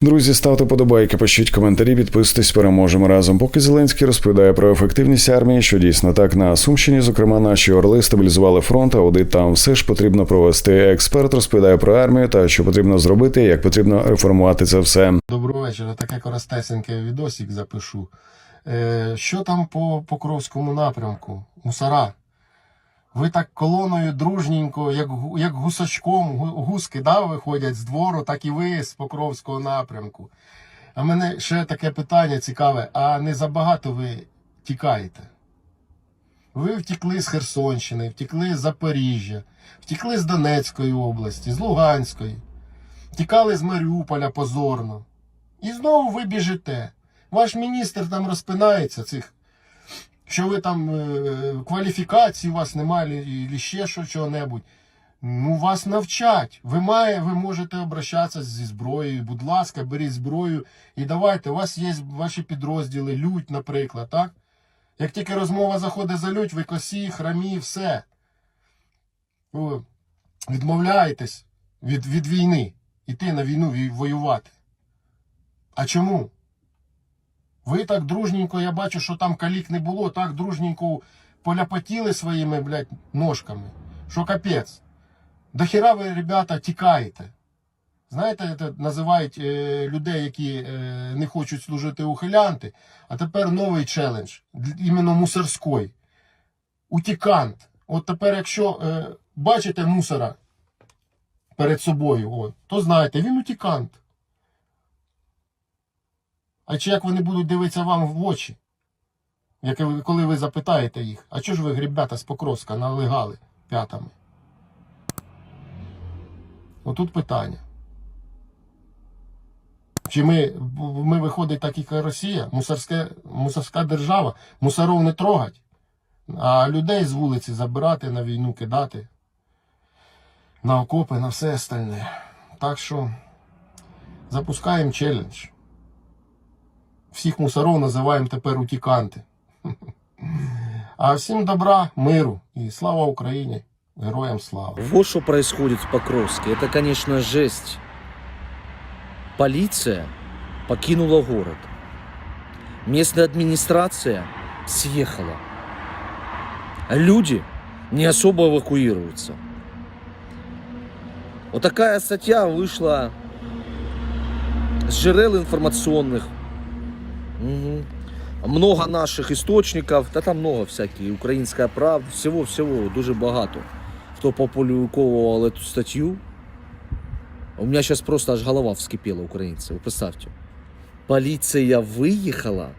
Друзі, ставте подобайки, пишіть коментарі, підписуйтесь, переможемо разом. Поки Зеленський розповідає про ефективність армії, що дійсно так на Сумщині, зокрема, наші орли стабілізували фронт, а аудит там все ж потрібно провести. Експерт розповідає про армію та що потрібно зробити, як потрібно реформувати це все. Доброго вечора. Таке коротесеньке відосик запишу. Е, що там по Покровському напрямку? Мусора. Ви так колоною дружненько, як, як гусачком, гуски да, виходять з двору, так і ви з Покровського напрямку. А мене ще таке питання цікаве: а не забагато ви тікаєте? Ви втекли з Херсонщини, втекли з Запоріжжя, втекли з Донецької області, з Луганської, втікали з Маріуполя позорно. І знову ви біжите. Ваш міністр там розпинається цих. Що ви там е, кваліфікації у вас немає, і ще що чого-небудь. Ну, вас навчать. Ви має, ви можете обращатися зі зброєю. Будь ласка, беріть зброю і давайте. У вас є ваші підрозділи, лють, наприклад, так? Як тільки розмова заходить за лють, ви косі, храмі, все. Відмовляєтесь від, від війни. Іти на війну вій- воювати. А чому? Ви так дружненько, я бачу, що там калік не було, так дружненько поляпотіли своїми, блядь, ножками. Що капець. До хіра ви, ребята, тікаєте. Знаєте, це називають е, людей, які е, не хочуть служити ухилянти, а тепер новий челендж, іменно мусорський. Утікант. От тепер, якщо е, бачите мусора перед собою, о, то знаєте, він утікант. А чи як вони будуть дивитися вам в очі? Як коли ви запитаєте їх, а чого ж ви, ребята, з Покровська налегали п'ятами? Отут питання. Чи ми, ми виходить так, як Росія, мусорське, мусорська держава, мусоров не трогать, а людей з вулиці забирати на війну, кидати, на окопи, на все остальне. Так що запускаємо челендж Всіх мусоров називаємо тепер утіканти. А всім добра, миру і слава Україні! Героям слава! Вот что происходит в Покровске. Это, конечно, жесть. Полиция покинула город. Местная администрация съехала. Люди не особо эвакуируются. Вот такая статья вышла с жирел информационных. Мгм. Много наших источников, да там много всяких, Українська правда, всего-всего, дуже багато. Хто популярковував эту статью. У меня сейчас просто аж голова вскипела, украинцы, вы представьте. Полиция выехала,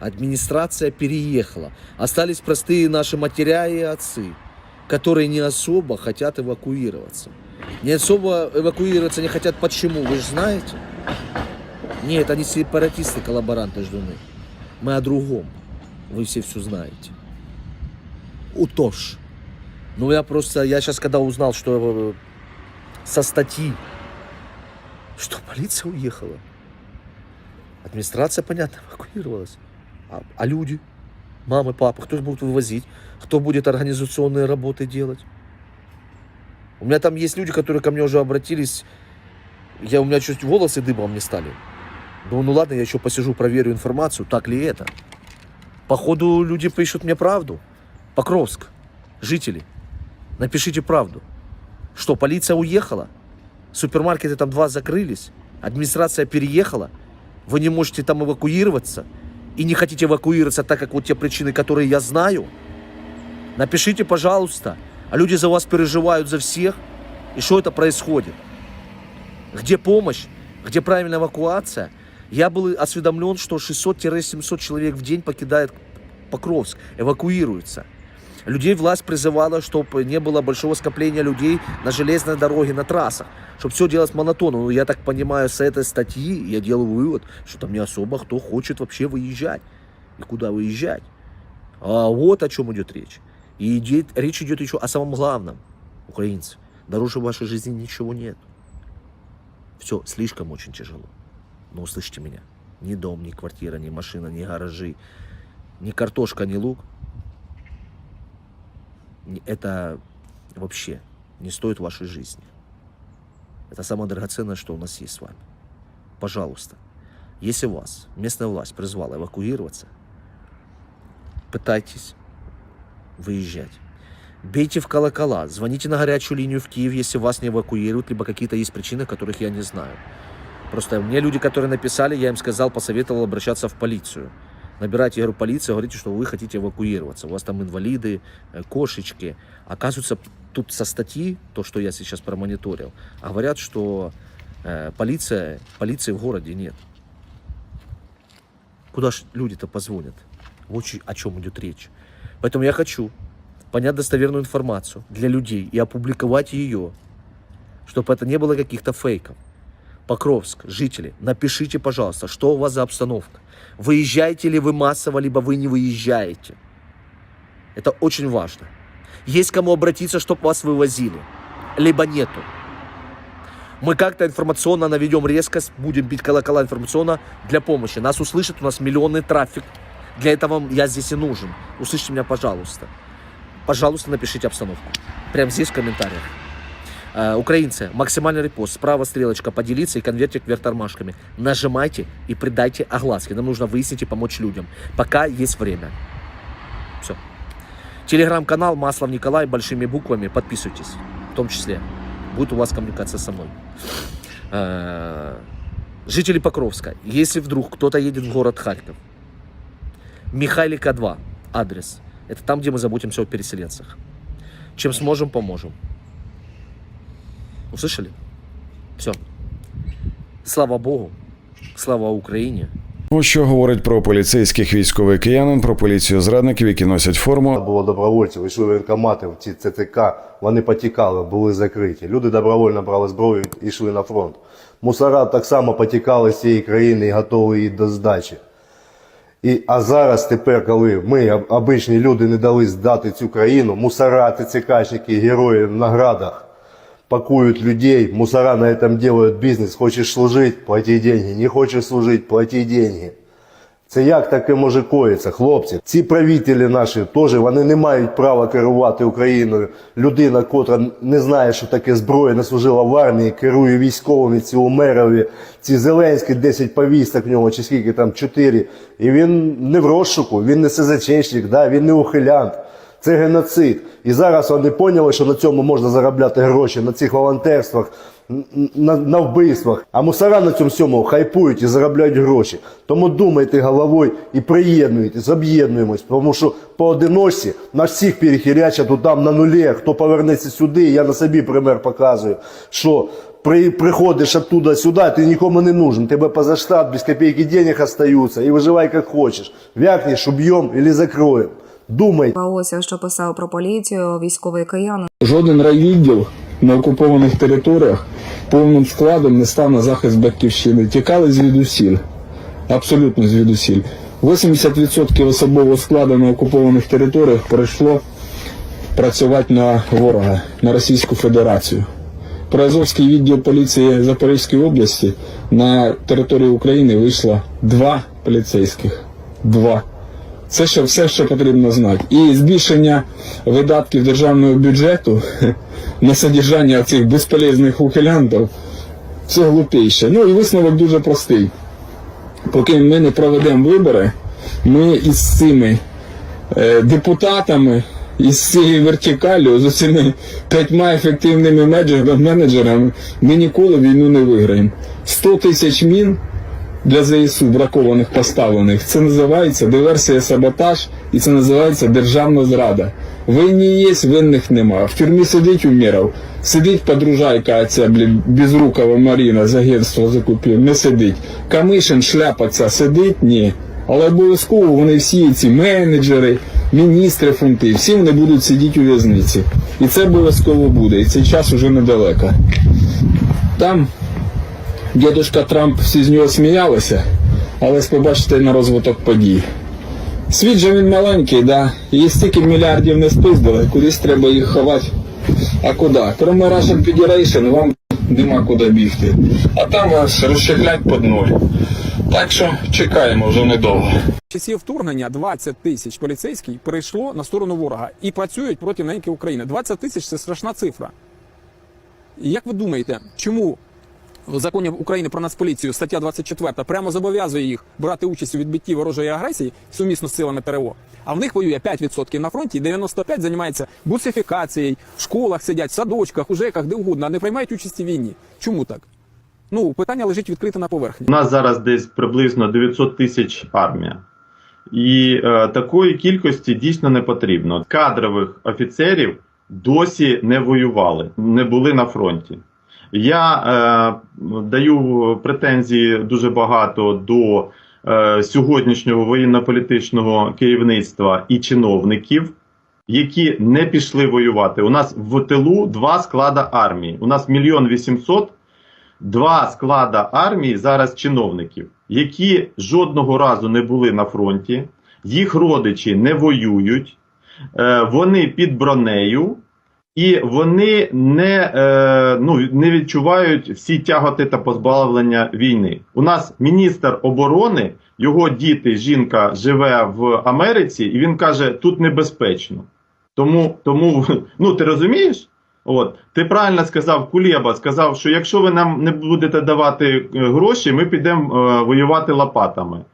администрация переехала. Остались простые наши матеря и отцы, которые не особо хотят эвакуироваться. Не особо эвакуироваться не хотят почему, вы же знаете? Нет, они сепаратисты, коллаборанты ждуны. Мы о другом. Вы все все знаете. Утош. Ну, я просто, я сейчас когда узнал, что со статьи, что полиция уехала, администрация, понятно, эвакуировалась. А, а люди, мамы, папы, кто их будет вывозить, кто будет организационные работы делать? У меня там есть люди, которые ко мне уже обратились, я, у меня чуть волосы дыбом не стали. Думаю, ну ладно, я еще посижу, проверю информацию, так ли это. Походу, люди пишут мне правду. Покровск, жители, напишите правду. Что, полиция уехала? Супермаркеты там два закрылись? Администрация переехала? Вы не можете там эвакуироваться? И не хотите эвакуироваться, так как вот те причины, которые я знаю? Напишите, пожалуйста. А люди за вас переживают за всех. И что это происходит? Где помощь? Где правильная эвакуация? Я был осведомлен, что 600-700 человек в день покидает Покровск, эвакуируется. Людей власть призывала, чтобы не было большого скопления людей на железной дороге, на трассах, чтобы все делать монотонно. Но я так понимаю, с этой статьи я делаю вывод, что там не особо кто хочет вообще выезжать. И куда выезжать. А вот о чем идет речь. И идет, речь идет еще о самом главном, украинцы. Дороже вашей жизни ничего нет. Все слишком очень тяжело. Но услышьте меня. Ни дом, ни квартира, ни машина, ни гаражи, ни картошка, ни лук. Это вообще не стоит вашей жизни. Это самое драгоценное, что у нас есть с вами. пожалуйста, если вас местная власть призвала эвакуироваться, пытайтесь выезжать. Бейте в колокола, звоните на горячую линию в Киев, если вас не эвакуируют, либо какие-то есть причины, которых я не знаю. Просто мне люди, которые написали, я им сказал, посоветовал обращаться в полицию. Набирайте, я говорю, полицию, говорите, что вы хотите эвакуироваться. У вас там инвалиды, э, кошечки. Оказывается, тут со статьи, то, что я сейчас промониторил, говорят, что э, полиция, полиции в городе нет. Куда ж люди-то позвонят? Вот о чем идет речь. Поэтому я хочу понять достоверную информацию для людей и опубликовать ее, чтобы это не было каких-то фейков. Покровск, жители, напишите, пожалуйста, что у вас за обстановка. Выезжаете ли вы массово, либо вы не выезжаете. Это очень важно. Есть кому обратиться, чтобы вас вывозили, либо нету. Мы как-то информационно наведем резкость, будем бить колокола информационно для помощи. Нас услышат, у нас миллионный трафик. Для этого я здесь и нужен. Услышьте меня, пожалуйста. Пожалуйста, напишите обстановку. Прямо здесь в комментариях. Э, Украинцы, максимальный репост, справа стрелочка, поделиться и конвертик вверх тормашками. Нажимайте и придайте огласки. Нам нужно выяснить и помочь людям. Пока есть время. Все. Телеграм-канал Маслов Николай большими буквами. Подписывайтесь. В том числе. Будет у вас коммуникация со мной. Э, Жители Покровска, если вдруг кто-то едет в город Харьков, Михайлика 2, адрес. Это там, где мы заботимся о переселенцах. Чем сможем, поможем. Услышали? Все. Слава Богу. Слава Україні. Ось що говорить про поліцейських військових киянин, про поліцію зрадників, які носять форму. Було добровольців, йшли воєнкомати в ці ЦТК, вони потікали, були закриті. Люди добровольно брали зброю і йшли на фронт. Мусора так само потікали з цієї країни і готові її до здачі. І, а зараз тепер, коли ми, обичні люди, не дали здати цю країну, мусора, ТЦКшники, герої в наградах пакуют людей, мусора на этом делают бизнес. Хочешь служить, плати деньги. Не хочешь служить, плати деньги. Це як таке може коїться, хлопці? Ці правителі наші теж вони не мають права керувати Україною. Людина, котра не знає, що таке зброя, не служила в армії, керує військовими, ці умерові, ці Зеленські 10 повісток в нього, чи скільки там 4. І він не в розшуку, він не СЗЧник, да, він не ухилянт. Це геноцид. І зараз вони поняли, що на цьому можна заробляти гроші, на цих волонтерствах, на, на вбивствах. А мусора на цьому всьому хайпують і заробляють гроші. Тому думайте головою і приєднуйтесь, об'єднуємось. Тому що поодиночці нас всіх перехирячать тут там на нулі. Хто повернеться сюди, я на собі пример показую, що при, приходиш оттуда сюди, ти нікому не нужен. Тебе поза штат, без копейки денег остаются. І виживай як хочеш. Вякнеш, уб'єм або закроємо. Думай. Ось що писав про поліцію військовий киянин. Жоден райвідділ на окупованих територіях повним складом не став на захист батьківщини. Тікали звідусіль. Абсолютно звідусіль. 80% особового складу на окупованих територіях прийшло працювати на ворога, на Російську Федерацію. Приазовський відділ поліції Запорізької області на території України вийшло два поліцейських. Два. Це ще все, що потрібно знати. І збільшення видатків державного бюджету на содержання цих безполезних ухилянтів це глупіше. Ну і висновок дуже простий. Поки ми не проведемо вибори, ми із цими е, депутатами, із цією вертикалю, з цими п'ятьма ефективними менеджерами, ми ніколи війну не виграємо. 100 тисяч мін для ЗСУ бракованих поставлених. Це називається диверсія саботаж і це називається державна зрада. Винні є, винних нема. В тюрмі сидить Уміров, сидить подружайка ця безрукова Маріна з агентства закупів, не сидить. Камишин, шляпа ця сидить? Ні. Але обов'язково вони всі ці менеджери, міністри фунти, всі вони будуть сидіти у в'язниці. І це обов'язково буде. І цей час уже недалеко. Там дідушка Трамп всі з нього сміялися, але побачите на розвиток подій. Світ же він маленький, да? І стільки мільярдів не спиздили, кудись треба їх ховати. А куди? Кроме Russian Federation вам нема куди бігти. А там вас розчехлять під ноль. Так що чекаємо вже недовго. часів вторгнення 20 тисяч поліцейських перейшло на сторону ворога і працюють проти неньки України. 20 тисяч це страшна цифра. Як ви думаєте, чому в законі України про нацполіцію, стаття 24, прямо зобов'язує їх брати участь у відбитті ворожої агресії сумісно з силами ТРО. А в них воює 5% на фронті, і 95% займається буцифікацією, в школах сидять, в садочках, у ЖЕКах, де угодно, а не приймають участь у війні. Чому так? Ну, питання лежить відкрите на поверхні. У нас зараз десь приблизно 900 тисяч армія. І е, такої кількості дійсно не потрібно. Кадрових офіцерів досі не воювали, не були на фронті. Я е, даю претензії дуже багато до е, сьогоднішнього воєнно-політичного керівництва і чиновників, які не пішли воювати. У нас в тилу два склада армії. У нас мільйон вісімсот два склада армії зараз чиновників, які жодного разу не були на фронті, їх родичі не воюють, е, вони під бронею. І вони не, е, ну, не відчувають всі тяготи та позбавлення війни. У нас міністр оборони, його діти, жінка живе в Америці, і він каже, тут небезпечно. Тому, тому ну ти розумієш? От ти правильно сказав, Кулєба сказав, що якщо ви нам не будете давати е, гроші, ми підемо е, воювати лопатами.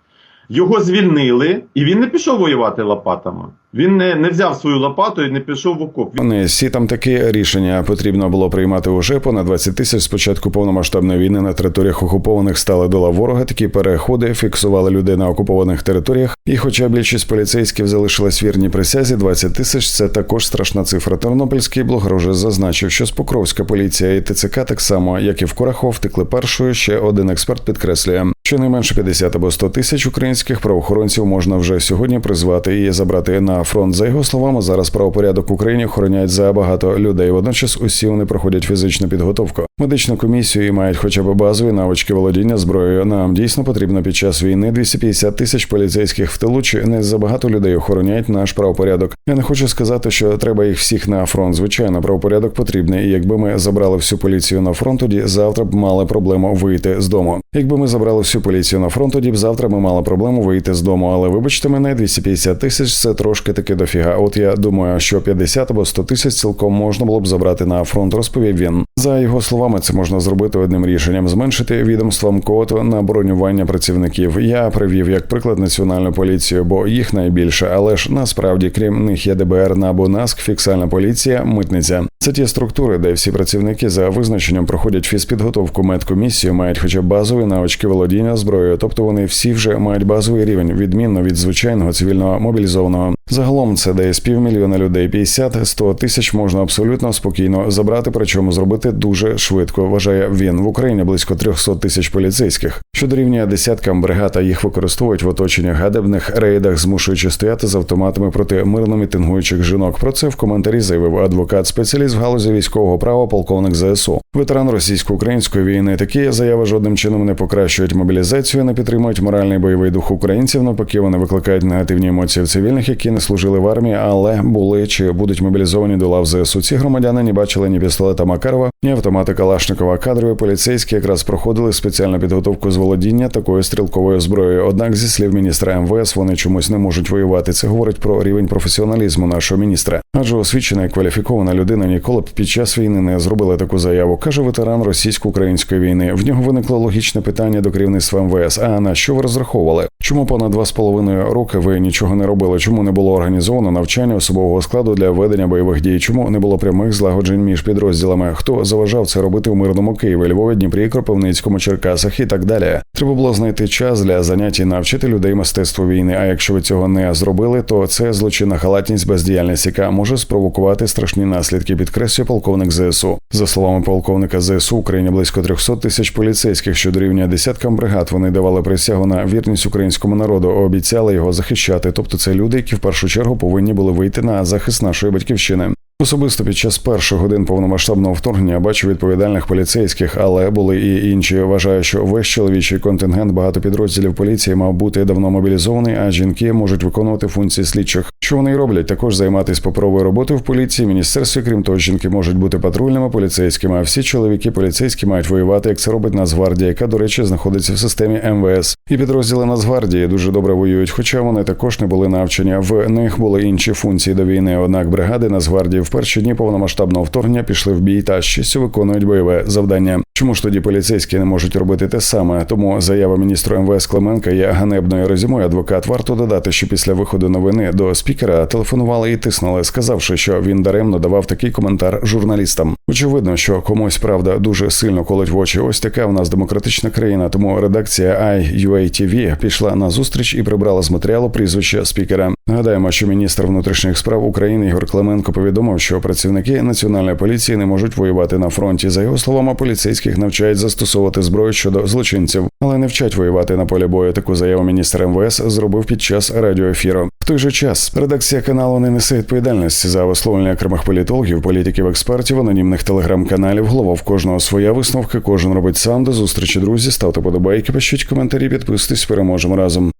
Його звільнили, і він не пішов воювати лопатами. Він не, не взяв свою лопату і не пішов в окоп. Не всі там такі рішення потрібно було приймати уже понад 20 тисяч з початку повномасштабної війни на територіях окупованих стали до лав ворога. Такі переходи фіксували людей на окупованих територіях. І, хоча більшість поліцейських залишилась вірні присязі, 20 тисяч це також страшна цифра. Тернопільський блогер уже зазначив, що з Покровська поліція і ТЦК так само, як і в Курахов, втекли першою. Ще один експерт підкреслює, щонайменше 50 або 100 тисяч українських правоохоронців можна вже сьогодні призвати і забрати на фронт. За його словами, зараз правопорядок в Україні охороняють за багато людей. Водночас усі вони проходять фізичну підготовку, медичну комісію і мають хоча б базові навички володіння зброєю. Нам дійсно потрібно під час війни 250 тисяч поліцейських в тилу чи не забагато людей охороняють наш правопорядок. Я не хочу сказати, що треба їх всіх на фронт. Звичайно, правопорядок потрібний. І якби ми забрали всю поліцію на фронт, тоді завтра б мали проблему вийти з дому. Якби ми забрали всю поліцію на фронт, тоді б завтра ми мали проблему вийти з дому. Але вибачте мене, 250 тисяч це трошки таки дофіга. От я думаю, що 50 або 100 тисяч цілком можна було б забрати на фронт, розповів він. За його словами, це можна зробити одним рішенням: зменшити відомствам квоту на бронювання працівників. Я привів як приклад національну поліцію, бо їх найбільше, але ж насправді, крім них є ДБР, НАБУ, НАСК, фіксальна поліція, митниця. Це ті структури, де всі працівники за визначенням проходять фізпідготовку медкомісію, мають хоча б базові навички володіння зброєю, тобто вони всі вже мають базовий рівень, відмінно від звичайного цивільного мобілізованого. Загалом це з півмільйона людей 50-100 тисяч можна абсолютно спокійно забрати, причому зробити дуже швидко. Вважає він в Україні близько 300 тисяч поліцейських, що дорівнює десяткам бригад, а їх використовують в оточенні гадебних рейдах, змушуючи стояти з автоматами проти мирно мітингуючих жінок. Про це в коментарі заявив адвокат, спеціаліст в галузі військового права, полковник ЗСУ, ветеран російсько-української війни. Такі заяви жодним чином не покращують мобілізацію, не підтримують моральний бойовий дух українців. Навпаки, вони викликають негативні емоції в цивільних, які не служили в армії, але були чи будуть мобілізовані до лав ЗСУ. Ці громадяни не бачили ні пістолета Макарова, ні автомати Калашникова. Кадрові поліцейські якраз проходили спеціальну підготовку з володіння такою стрілковою зброєю. Однак, зі слів міністра МВС, вони чомусь не можуть воювати. Це говорить про рівень професіоналізму нашого міністра. Адже освічена і кваліфікована людина ніколи б під час війни не зробила таку заяву. каже ветеран російсько-української війни. В нього виникло логічне питання до керівництва МВС. А на що ви розраховували? Чому понад два з половиною роки ви нічого не робили? Чому не було організовано навчання особового складу для ведення бойових дій? Чому не було прямих злагоджень між підрозділами? Хто заважав це робити у мирному Києві, Львові, Дніпрі, Кропивницькому, Черкасах і так далі? Треба було знайти час для занять і навчити людей мистецтву війни. А якщо ви цього не зробили, то це злочинна халатність, бездіяльність, яка може спровокувати страшні наслідки. Підкреслює полковник ЗСУ. За словами полковника ЗСУ, Україні близько 300 тисяч поліцейських, що дорівнює десяткам бригад. Вони давали присягу на вірність українському народу, обіцяли його захищати. Тобто, це люди, які в першу чергу повинні були вийти на захист нашої батьківщини. Особисто під час перших годин повномасштабного вторгнення бачу відповідальних поліцейських, але були і інші. Вважаю, що весь чоловічий контингент багато підрозділів поліції мав бути давно мобілізований, а жінки можуть виконувати функції слідчих. Що вони й роблять? Також займатися паперовою роботою в поліції, міністерстві. Крім того, жінки можуть бути патрульними поліцейськими. А всі чоловіки поліцейські мають воювати, як це робить Нацгвардія, яка, до речі, знаходиться в системі МВС. І підрозділи Нацгвардії дуже добре воюють, хоча вони також не були навчені. В них були інші функції до війни. Однак бригади Нацгвардії в перші дні повномасштабного вторгнення пішли в бій та щастю виконують бойове завдання. Чому ж тоді поліцейські не можуть робити те саме? Тому заява міністру МВС Клименка є ганебною резюмою. Адвокат варто додати, що після виходу новини до спікера телефонували і тиснули, сказавши, що він даремно давав такий коментар журналістам. Очевидно, що комусь правда дуже сильно колоть в очі. Ось така в нас демократична країна. Тому редакція iUATV пішла на зустріч і прибрала з матеріалу прізвище спікера. Нагадаємо, що міністр внутрішніх справ України Ігор Клименко повідомив, що працівники національної поліції не можуть воювати на фронті. За його словами, поліцейських навчають застосовувати зброю щодо злочинців, але не вчать воювати на полі бою. Таку заяву міністр МВС зробив під час радіоефіру. В той же час редакція каналу не несе відповідальності за висловлення окремих політологів, політиків, експертів, анонімних телеграм-каналів. Голова в кожного своя висновки. Кожен робить сам. До зустрічі, друзі. Ставте подобайки, пишіть коментарі, підписуйтесь. Переможемо разом.